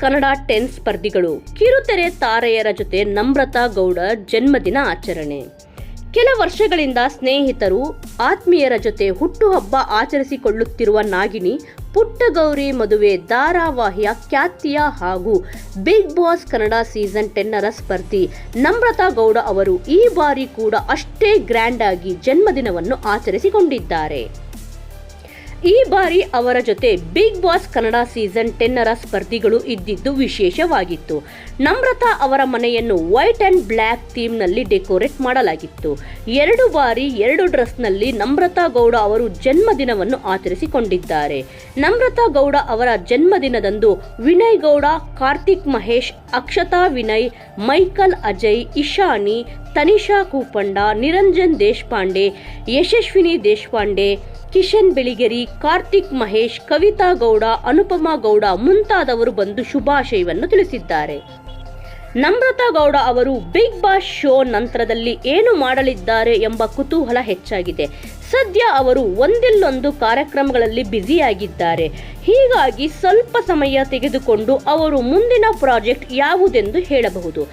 Kannada ten ಸ್ಪರ್ಧಿಗಳು ಕಿರುತೆರೆ ತಾರೆಯರ ಜೊತೆ ನಮ್ರತಾ ಗೌಡ ಜನ್ಮದಿನ ಆಚರಣೆ. ಕೆಲ ವರ್ಷಗಳಿಂದ ಸ್ನೇಹಿತರು ಆತ್ಮೀಯರ ಜೊತೆ ಹುಟ್ಟುಹಬ್ಬ ಆಚರಿಸಿಕೊಳ್ಳುತ್ತಿರುವ ನಾಗಿನಿ ಪುಟ್ಟಗೌರಿ ಮದುವೆ ಧಾರಾವಾಹಿಯ ಖ್ಯಾತಿಯ ಹಾಗೂ ಬಿಗ್ ಬಾಸ್ ಕನ್ನಡ ಸೀಸನ್ ಟೆನ್ನರ ಸ್ಪರ್ಧಿ ನಮ್ರತಾ ಗೌಡ ಅವರು ಈ ಬಾರಿ ಕೂಡ ಅಷ್ಟೇ ಗ್ರ್ಯಾಂಡ್ ಆಗಿ ಜನ್ಮದಿನವನ್ನು ಆಚರಿಸಿಕೊಂಡಿದ್ದಾರೆ. ಈ ಬಾರಿ ಅವರ ಜೊತೆ ಬಿಗ್ ಬಾಸ್ ಕನ್ನಡ ಸೀಸನ್ ಟೆನ್ನರ ಸ್ಪರ್ಧಿಗಳು ಇದ್ದಿದ್ದು ವಿಶೇಷವಾಗಿತ್ತು. ನಮ್ರತಾ ಅವರ ಮನೆಯನ್ನು ವೈಟ್ ಅಂಡ್ ಬ್ಲ್ಯಾಕ್ ಥೀಮ್ನಲ್ಲಿ ಡೆಕೋರೇಟ್ ಮಾಡಲಾಗಿತ್ತು. ಎರಡು ಬಾರಿ ಎರಡು ಡ್ರೆಸ್ನಲ್ಲಿ ನಮ್ರತಾ ಗೌಡ ಅವರು ಜನ್ಮದಿನವನ್ನು ಆಚರಿಸಿಕೊಂಡಿದ್ದಾರೆ. ನಮ್ರತಾ ಗೌಡ ಅವರ ಜನ್ಮದಿನದಂದು ವಿನಯ್ ಗೌಡ, ಕಾರ್ತಿಕ್ ಮಹೇಶ್, ಅಕ್ಷತಾ ವಿನಯ್, ಮೈಕಲ್ ಅಜಯ್, ಇಶಾನಿ ತನಿಷಾ ಕೂಪಂಡ, ನಿರಂಜನ್ ದೇಶಪಾಂಡೆ, ಯಶಸ್ವಿನಿ ದೇಶಪಾಂಡೆ, ಕಿಶನ್ ಬೆಳಿಗೆರಿ, ಕಾರ್ತಿಕ್ ಮಹೇಶ್, ಕವಿತಾ ಗೌಡ, ಅನುಪಮಾ ಗೌಡ ಮುಂತಾದವರು ಬಂದು ಶುಭಾಶಯವನ್ನು ತಿಳಿಸಿದ್ದಾರೆ. ನಮ್ರತಾ ಗೌಡ ಅವರು ಬಿಗ್ ಬಾಸ್ ಶೋ ನಂತರದಲ್ಲಿ ಏನು ಮಾಡಲಿದ್ದಾರೆ ಎಂಬ ಕುತೂಹಲ ಹೆಚ್ಚಾಗಿದೆ. ಸದ್ಯ ಅವರು ಒಂದಿಲ್ಲೊಂದು ಕಾರ್ಯಕ್ರಮಗಳಲ್ಲಿ ಬ್ಯುಸಿಯಾಗಿದ್ದಾರೆ. ಹೀಗಾಗಿ ಸ್ವಲ್ಪ ಸಮಯ ತೆಗೆದುಕೊಂಡು ಅವರು ಮುಂದಿನ ಪ್ರಾಜೆಕ್ಟ್ ಯಾವುದೆಂದು ಹೇಳಬಹುದು.